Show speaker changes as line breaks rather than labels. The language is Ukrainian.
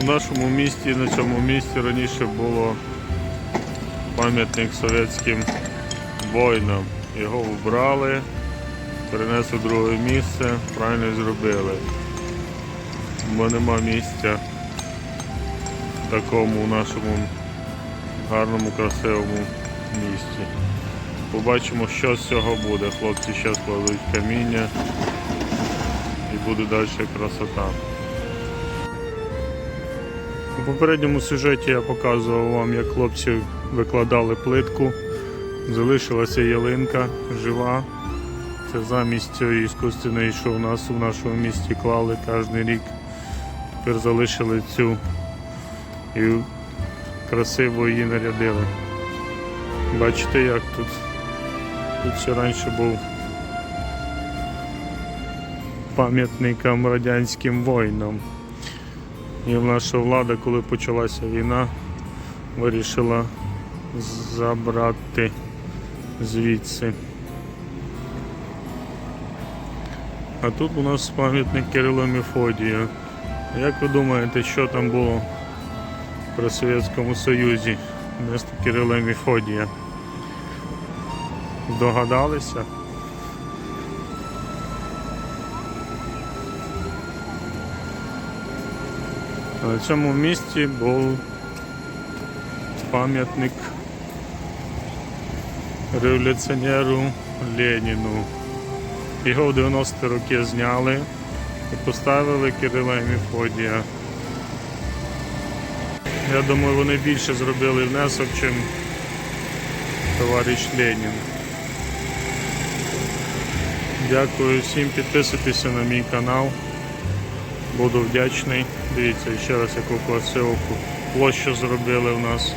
У нашому місті, на цьому місці раніше було пам'ятник совєтським воїнам. Його вбрали, перенесли в друге місце, правильно зробили. Бо нема місця такому у нашому гарному, красивому місті. Побачимо, що з цього буде. Хлопці зараз кладуть каміння і буде далі красота. У попередньому сюжеті я показував вам, як хлопці викладали плитку. Залишилася ялинка жива. Це замість цієї іскусственної, що у нас у нашому місті клали кожен рік. Тепер залишили цю і красиво її нарядили. Бачите, як тут? Тут ще раніше був пам'ятником радянським воїнам. І наша влада, коли почалася війна, вирішила забрати звідси. А тут у нас пам'ятник Кирилу Мефодію. Як ви думаєте, що там було при Совєтському Союзі вместо Кирила Мефодія? Здогадалися? На цьому місці був пам'ятник революціонеру Леніну. Його в 90-ті роки зняли і поставили Кирила і Мефодія. Я думаю, вони більше зробили внесок, чим товариш Ленін. Дякую всім, підписуйтеся на мій канал. Буду вдячний. Дивіться ще раз яку красиву площу зробили в нас.